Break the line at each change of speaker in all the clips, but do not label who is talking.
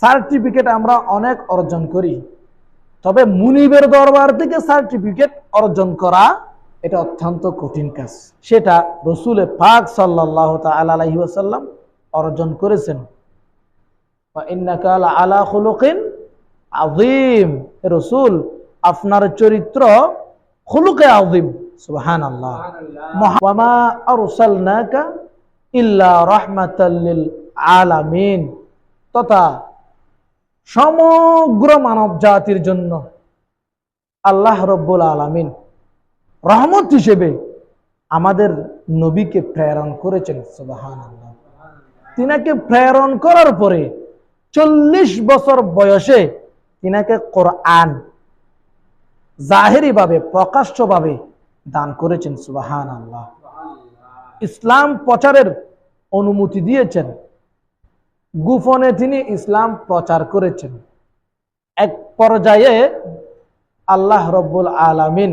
Certificate আমরা অনেক অর্জন করি। তবে মুনিবের দরবার থেকে সার্টিফিকেট অর্জন করা এটা অত্যন্ত কঠিন কাজ। সেটা রসুলে পাক সাল্লাহ ওয়াসাল্লাম অর্জন করেছেন। আলা খুলুকিন আজিম রসুল, আপনার চরিত্র খুলুকে আজিম সুবহান আল্লাহ ইল্লা রাহমাতাল আলামিন। তথা সমগ্র মানব জাতির জন্য আল্লাহ রব্বুল আলামিন রহমত হিসেবে আমাদের নবীকে প্রেরণ করেছেন সুবাহান আল্লাহ তিনাকে প্রেরণ করার পরে চল্লিশ বছর বয়সে তিনাকে কোরআন জাহেরি ভাবে প্রকাশ্য দান করেছেন সুবাহান আল্লাহ ইসলাম প্রচারের অনুমতি দিয়েছেন। গুফনে তিনি ইসলাম প্রচার করেছেন, এক পর্যায়ে আল্লাহ রব্বুল আলামিন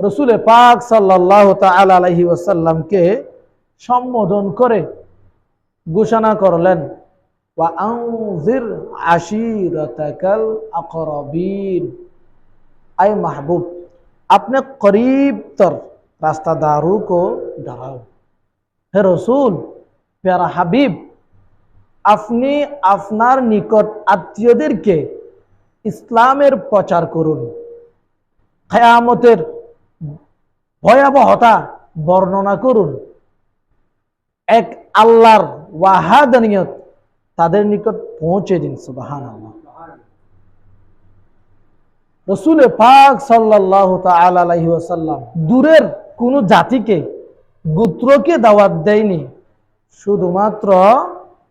রসুল পাক সাল্লাহ আলহি ওসাল্লামকে সম্বোধন করে ঘোষণা করলেন আই মাহবুব, আপনি করিবতর রাস্তা দারু কো ডরাও হে রসুল, প্যারা হাবিব আপনি আপনার নিকট আত্মীয়দেরকে ইসলামের প্রচার করুন। খায়ামতের ভয়াবহতা বর্ণনা করুন। এক আল্লাহর ওয়াহাদানিয়ত তাদের নিকট পৌঁছে দিন সুবাহান রসুল পাক সাল্লাহ আলাইহি ওয়াসাল্লাম দূরের কোন জাতিকে, গোত্রকে দাওয়াত দেয়নি। শুধুমাত্র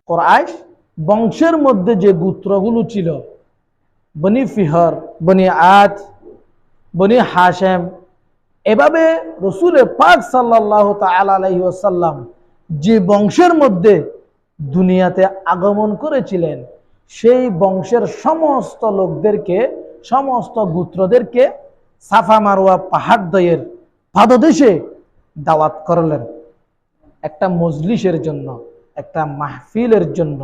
কোরআশ, বংশের মধ্যে যে গোত্রগুলো ছিল, বনি ফিহর, বনি আজ বনি হাশেম, এভাবে রসুল পাক সাল্লাহ আলাইহি ওয়াসাল্লাম যে বংশের মধ্যে দুনিয়াতে আগমন করেছিলেন, সেই বংশের সমস্ত লোকদেরকে, সমস্ত গুত্রদেরকে সাফা মারোয়া পাহাড় দয়ের পাদদেশে দাওয়াত করলেন। একটা মজলিসের জন্য। একটা মাহফিলের জন্য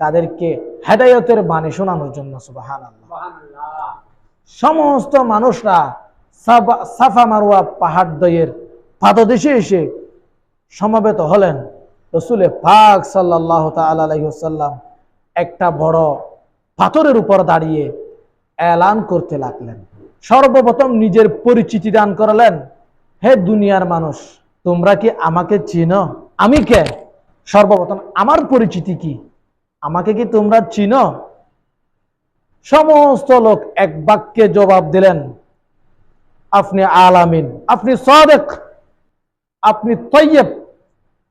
তাদেরকে হেদায়তের বাণী শোনানোর জন্য সুবাহান সমস্ত মানুষরা সাফা মারোয়া পাহাড় দয়ের পাদদেশে এসে সমবেত হলেন। রসুলে পাক সাল্লাহ তাল্লাম একটা বড় পাথরের উপর দাঁড়িয়ে এলান করতে লাগলেন। সর্বপ্রথম নিজের পরিচিতি দান করালেন হে দুনিয়ার মানুষ তোমরা কি আমাকে চিনো? আমি কে? সর্বপ্রথম আমার পরিচিতি কি? আমাকে কি তোমরা চিনো? সমস্ত লোক এক বাক্যে জবাব দিলেন আপনি আলামিন আপনি সদেক আপনি তৈয়ব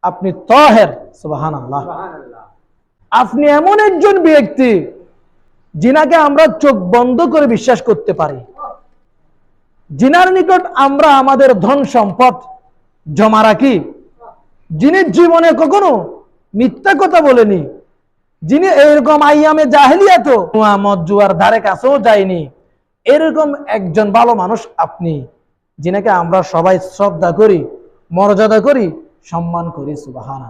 আপনি তহের। সুবাহান আল্লাহ আপনি এমন একজন ব্যক্তি যিনাকে আমরা চোখ বন্ধ করে বিশ্বাস করতে পারি। যিনার নিকট আমরা আমাদের ধন সম্পদ জমা রাখি। যিনি জীবনে কখনো মিথ্যা কথা বলেনি যিনি এরকম আইয়ামে জাহেলিয়া তো মুহাম্মদ জুয়ার ধারে কাছেও যায়নি এরকম একজন ভালো মানুষ আপনি যিনাকে আমরা সবাই শ্রদ্ধা করি মর্যাদা করি সম্মান করি সুবাহান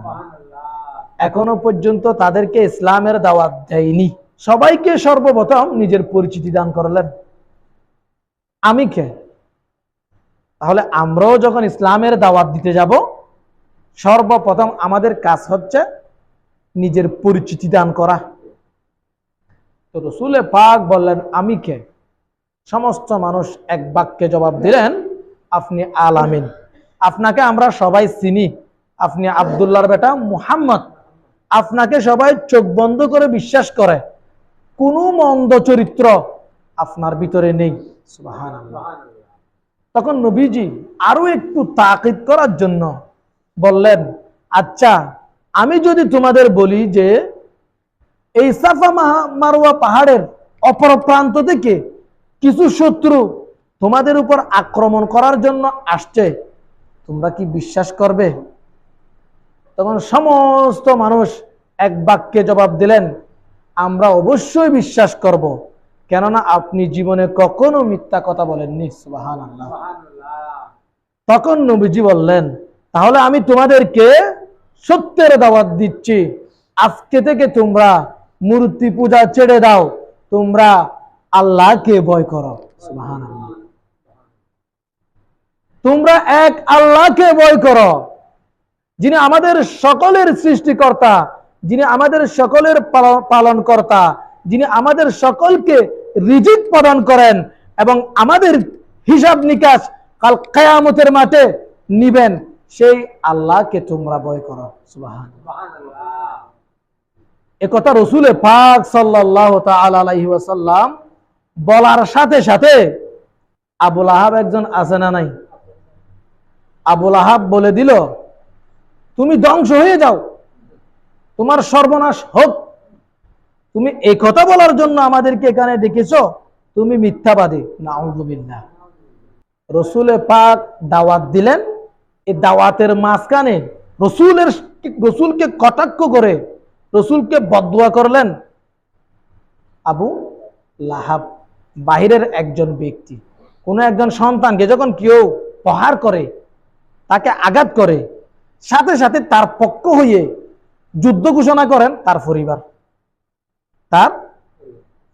এখনও পর্যন্ত তাদেরকে ইসলামের দাওয়াত দেয়নি। সবাইকে সর্বপ্রথম নিজের পরিচিতি দান করলেন। আমি কে? তাহলে আমরাও যখন ইসলামের দাওয়াত দিতে যাব সর্বপ্রথম আমাদের কাজ হচ্ছে নিজের পরিচিতি দান করা। তো রসুলে পাক বললেন, আমি কে? সমস্ত মানুষ এক বাক্যে জবাব দিলেন, আপনি আলামিন। আপনাকে আমরা সবাই চিনি। আপনি আবদুল্লাহর বেটা মুহাম্মদ। আপনাকে সবাই চোখ বন্ধ করে বিশ্বাস করে। কোনো মন্দ চরিত্র আপনার ভিতরে নেই। তখন নবীজি আরও একটু তাকিদ করার জন্য বললেন আচ্ছা আমি যদি তোমাদের বলি যে এই সাফা মারোয়া পাহাড়ের অপর প্রান্ত থেকে কিছু শত্রু তোমাদের উপর আক্রমণ করার জন্য আসছে তোমরা কি বিশ্বাস করবে? তখন সমস্ত মানুষ এক বাক্যে জবাব দিলেন আমরা অবশ্যই বিশ্বাস করব কেননা আপনি জীবনে কখনো মিথ্যা কথা বলেননি। সুবাহান তখন নবীজি বললেন তাহলে আমি তোমাদেরকে সত্যের দাওয়াত দিচ্ছি। আজকে থেকে তোমরা মূর্তি পূজা ছেড়ে দাও। তোমরা আল্লাহকে ভয় করো। তোমরা এক আল্লাহকে ভয় করো। যিনি আমাদের সকলের সৃষ্টিকর্তা, যিনি আমাদের সকলের পালন কর্তা যিনি আমাদের সকলকে রিজিক প্রদান করেন এবং আমাদের হিসাব নিকাশ কাল কেয়ামতের মাঠে নিবেন। সেই আল্লাহকে তোমরা ভয় করো। একথা রসুলে পাক সাল্লাহ আলাইহি ওয়াসাল্লাম বলার সাথে সাথে আবুল আহাব একজন আছে না নাই? আবুল আহাব বলে দিল, তুমি ধ্বংস হয়ে যাও। তোমার সর্বনাশ হোক। তুমি এই কথা বলার জন্য আমাদেরকে এখানে ডেকেছ। তুমি মিথ্যাবাদী। নাউজুবিল্লাহ। রসুলে পাক দাওয়াত দিলেন। এই দাওয়াতের মাঝখানে রসুলের রসুলকে কটাক্ষ করে রসুলকে বদুয়া করলেন আবু লাহাব, বাহিরের একজন ব্যক্তি। কোনো একজন সন্তানকে যখন কেউ প্রহার করে, তাকে আঘাত করে, সাথে সাথে তার পক্ষ হয়ে যুদ্ধ ঘোষণা করেন তার পরিবার। তার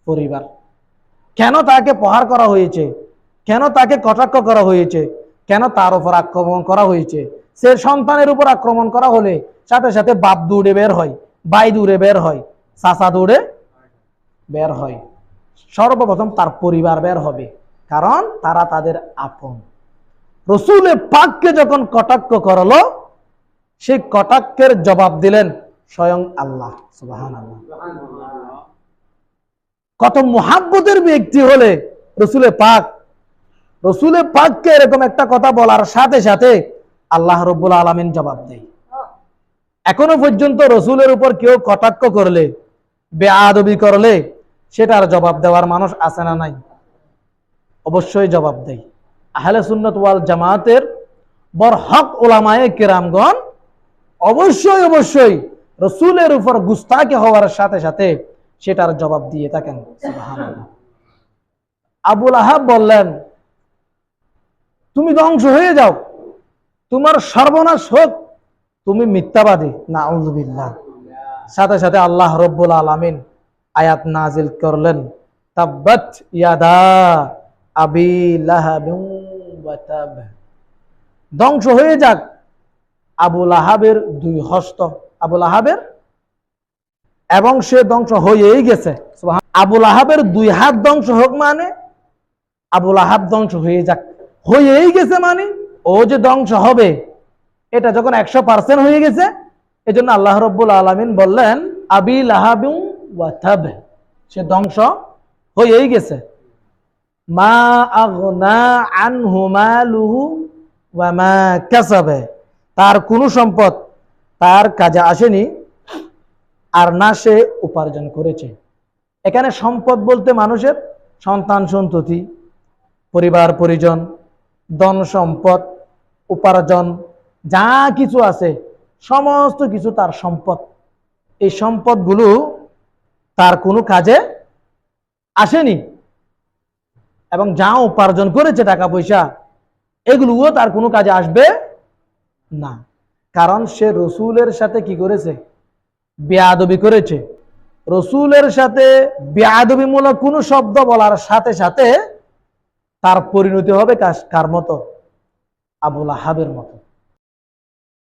পরিবার। কেন তাকে প্রহার করা হয়েছে? কেন তাকে কটাক্ষ করা হয়েছে? কেন তার উপর আক্রমণ করা হয়েছে? সে সন্তানের উপর আক্রমণ করা হলে সাথে সাথে বাপ দৌড়ে বের হয়, বাই দৌড়ে বের হয়, চাচা দৌড়ে বের হয়। সর্বপ্রথম তার পরিবার বের হবে, কারণ তারা তাদের আপন। রসুলের পাককে যখন কটাক্ষ করল সেই কটাক্ষের জবাব দিলেন, স্বয়ং আল্লাহ কত মোহাব্বতের ব্যক্তি হলে রসুলের পাক রসুলের পাককে এরকম একটা কথা বলার সাথে সাথে আল্লাহ রব্বুল আলমিন জবাব দেয়। এখনও পর্যন্ত রসুলের উপর কেউ কটাক্ষ করলে বেআবি করলে সেটার জবাব দেওয়ার মানুষ আছে না নাই? অবশ্যই জবাব দেয়। আহলে সুন্নত ওয়াল জামাতের বর হক ওলামায়ে কেরামগণ অবশ্যই অবশ্যই রসুলের উপর গুস্তাকে হওয়ার সাথে সাথে সেটার জবাব দিয়ে থাকেন। আবুল আহাব বললেন তুমি ধ্বংস হয়ে যাও। তোমার সর্বনাশ হোক। তুমি মিথ্যাবাদী। না আউজুবিল্লাহ সাথে সাথে আল্লাহ রব্বুল আলমিন আয়াত নাজিল করলেন। ধ্বংস হয়ে যাক। আবুল আহাবের দুই হস্ত। আবুল আহাবের এবং সে ধ্বংস হয়েই গেছে। আবুল আহাবের দুই হাত ধ্বংস হোক মানে আবুল আহাব ধ্বংস হয়ে যাক। হয়েই গেছে মানে? ও যে ধ্বংস হবে, এটা যখন একশো পার্সেন্ট হয়ে গেছে এই জন্য আল্লাহ রব্বুল আলমিন বললেন, আবি লাহাবু সে ধ্বংস হয়েই গেছে। মা আগনা আনহু মালুহু ওয়া মা কাসাবে তার কোনো সম্পদ, তার কাজে আসেনি, আর না সে উপার্জন করেছে। এখানে সম্পদ বলতে মানুষের সন্তান সন্ততি, পরিবার, পরিজন ধন সম্পদ, উপার্জন, যা কিছু আছে, সমস্ত কিছু তার সম্পদ। এই সম্পদগুলো তার কোনো কাজে আসেনি। এবং যা উপার্জন করেছে টাকা পয়সা, এগুলোও তার কোনো কাজে আসবে না। কারণ সে রসুলের সাথে কি করেছে? বেয়াদবি করেছে। রসুলের সাথে বেয়াদবিমূলক কোনো শব্দ বলার সাথে সাথে তার পরিণতি হবে কার মতো? আবুল আহাবের মতো।